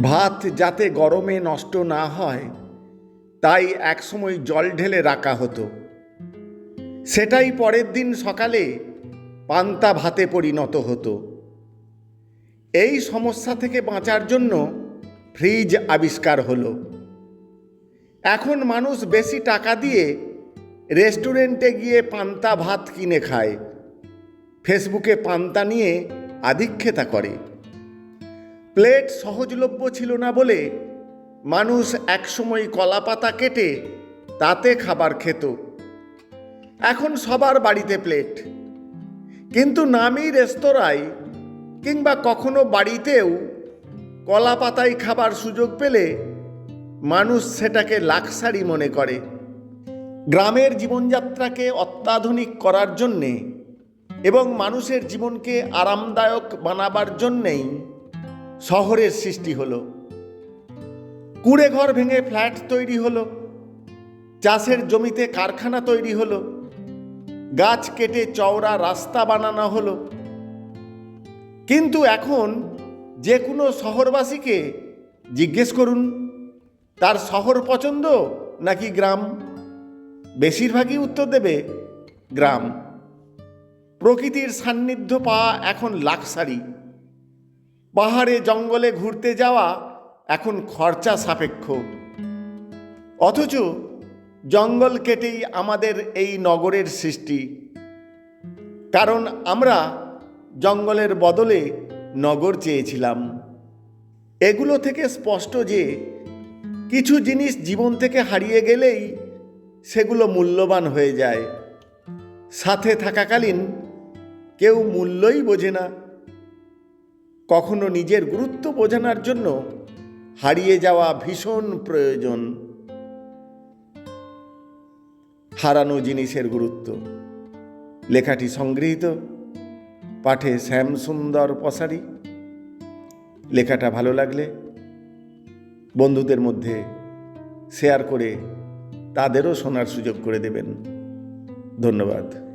ভাত যাতে গরমে নষ্ট না হয়, তাই একসময় জল ঢেলে রাখা হতো। সেটাই পরের দিন সকালে পান্তা ভাতে পরিণত হতো। এই সমস্যা থেকে বাঁচার জন্য ফ্রিজ আবিষ্কার হলো। এখন মানুষ বেশি টাকা দিয়ে রেস্টুরেন্টে গিয়ে পান্তা ভাত কিনে খায়। ফেসবুকে পান্তা নিয়ে আধিক্ষেতা করে। প্লেট সহজলভ্য ছিল না বলে মানুষ একসময় কলা পাতা কেটে তাতে খাবার খেত। এখন সবার বাড়িতে প্লেট। কিন্তু নামি রেস্তোরাঁয় কিংবা কখনো বাড়িতেও কলা পাতায় খাবার সুযোগ পেলে মানুষ সেটাকে লাক্সারি মনে করে। গ্রামের জীবনযাত্রাকে অত্যাধুনিক করার জন্যে এবং মানুষের জীবনকে আরামদায়ক বানাবার জন্যেই শহরের সৃষ্টি হলো। কুড়ে ঘর ভেঙে ফ্ল্যাট তৈরি হলো। চাষের জমিতে কারখানা তৈরি হলো। গাছ কেটে চওড়া রাস্তা বানানো হলো। কিন্তু এখন যে কোনো শহরবাসীকে জিজ্ঞেস করুন, তার শহর পছন্দ নাকি গ্রাম? বেশিরভাগই উত্তর দেবে, গ্রাম। প্রকৃতির সান্নিধ্য পাওয়া এখন লাক্সারি। পাহাড়ে জঙ্গলে ঘুরতে যাওয়া এখন খরচা সাপেক্ষ। অথচ জঙ্গল কেটেই আমাদের এই নগরের সৃষ্টি। কারণ আমরা জঙ্গলের বদলে নগর চেয়েছিলাম। এগুলো থেকে স্পষ্ট যে কিছু জিনিস জীবন থেকে হারিয়ে গেলেই সেগুলো মূল্যবান হয়ে যায়। সাথে থাকাকালীন কেউ মূল্যই বোঝে না। কখনো নিজের গুরুত্ব বোঝানোর জন্য হারিয়ে যাওয়া ভীষণ প্রয়োজন। হারানো জিনিসের গুরুত্ব। লেখাটি সংগৃহীত। পাঠে শ্যাম সুন্দর পসারি। লেখাটা ভালো লাগলে বন্ধুদের মধ্যে শেয়ার করে তাদেরও শোনার সুযোগ করে দেবেন। ধন্যবাদ।